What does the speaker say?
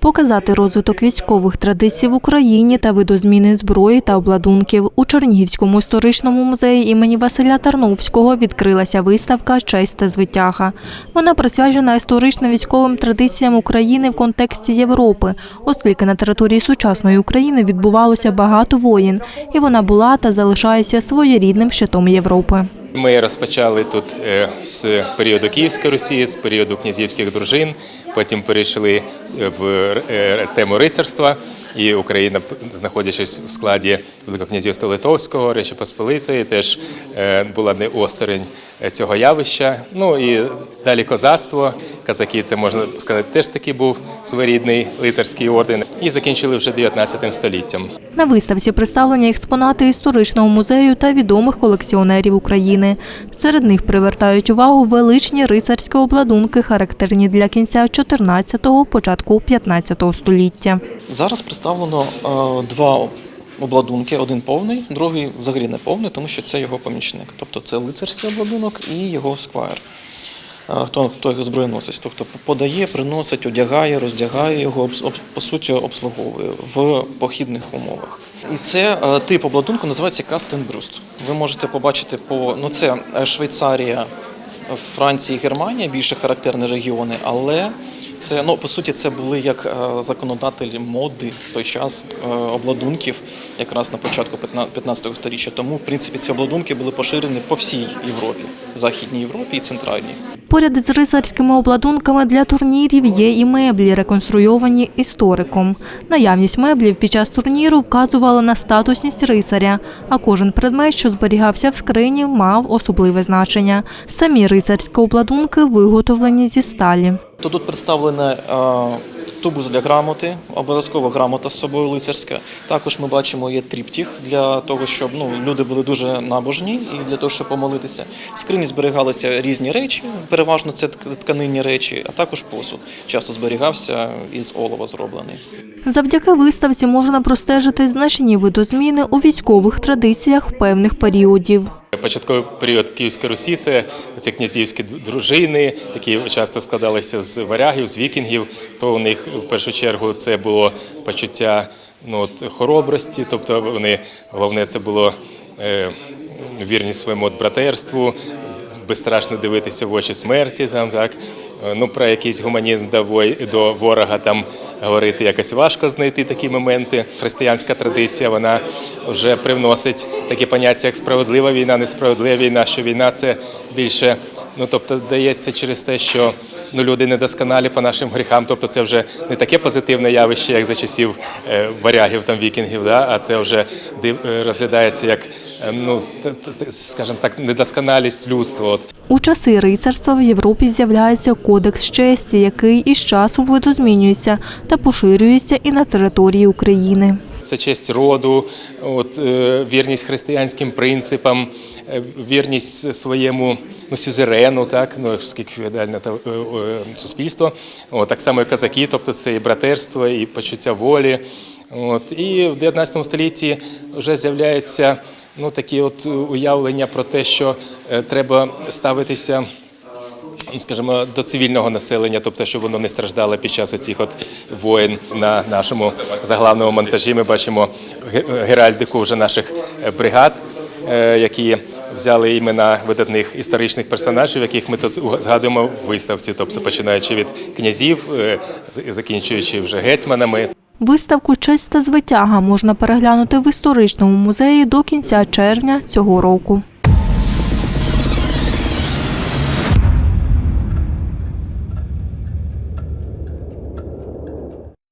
показати розвиток військових традицій в Україні та видозміни зброї та обладунків. У Чернігівському історичному музеї імені Василя Тарновського відкрилася виставка Честь та звитяга. Вона присвячена історично-військовим традиціям України в контексті Європи, оскільки на території сучасної України відбувалося багато воєн, і вона була та залишається своєрідним щитом Європи. Ми розпочали тут е, з періоду Київської Русі, з періоду князівських дружин. Потім перейшли в е, тему рицарства. І Україна, знаходячись в складі Великокнязівства Литовського, Речі Посполитої, теж е, була не осторонь цього явища. Ну і далі козацтво. Казаки, це можна сказати, теж такий був своєрідний лицарський орден. І закінчили вже 19 століттям. На виставці представлені експонати історичного музею та відомих колекціонерів України. Серед них привертають увагу величні рицарські обладунки, характерні для кінця 14-го, початку 15-го століття. Зараз представлено е, два обладунки: один повний, другий взагалі не повний, тому що це його помічник. Тобто це лицарський обладунок і його сквайр. Е, Хто, хто їх зброєносить, тобто подає, приносить, одягає, роздягає його, по суті, обслуговує в похідних умовах. І це е, тип обладунку називається Кастенбрюст. Ви можете побачити по ну це е, Швейцарія, Франція Германія більше характерні регіони, але це ну по суті це були як е, законодателі моди в той час е, обладунків, якраз на початку 15 століття. Тому в принципі ці обладунки були поширені по всій Європі, Західній Європі і Центральній. Поряд із рицарськими обладунками для турнірів є і меблі, реконструйовані істориком. Наявність меблів під час турніру вказувала на статусність рицаря, а кожен предмет, що зберігався в скрині, мав особливе значення. Самі рицарські обладунки виготовлені зі сталі. То тут представлене е, тубус для грамоти, обов'язково грамота з собою лицарська. Також ми бачимо є тріптіх для того, щоб ну, люди були дуже набожні і для того, щоб помолитися. В скрині зберігалися різні речі, переважно це тк- тканинні речі, а також посуд. Часто зберігався із олова зроблений. Завдяки виставці можна простежити значні видозміни у військових традиціях певних періодів. Початковий період Київської Русі це ці князівські дружини, які часто складалися з варягів, з вікінгів. То у них в першу чергу це було почуття ну, от, хоробрості, тобто вони головне це було е, вірність своєму от братерству, безстрашно дивитися в очі смерті. Там так Е, ну про якийсь гуманізм до ворога там говорити якось важко знайти такі моменти. Християнська традиція вона вже привносить такі поняття, як справедлива війна, несправедлива війна, що війна це більше, ну тобто дається через те, що ну люди недосконалі по нашим гріхам. Тобто це вже не таке позитивне явище, як за часів е, варягів там вікінгів, да? а це вже е, розглядається як е, ну скажімо так, недосконалість людства. От. У часи рицарства в Європі з'являється кодекс честі, який із часом видозмінюється та поширюється і на території України. Це честь роду, от, е, вірність християнським принципам, е, вірність своєму ну, сюзерену, так, ну, оскільки феодальне е, суспільство. От, так само і казаки, тобто це і братерство, і почуття волі. От, і в 19 столітті вже з'являється ну, такі от уявлення про те, що треба ставитися скажімо, до цивільного населення, тобто, щоб воно не страждало під час оцих от воєн на нашому заглавному монтажі. Ми бачимо геральдику вже наших е, бригад, е, які взяли імена видатних історичних персонажів, яких ми тут згадуємо в виставці, тобто починаючи від князів, е, закінчуючи вже гетьманами. Виставку Честь та звитяга можна переглянути в історичному музеї до кінця червня цього року.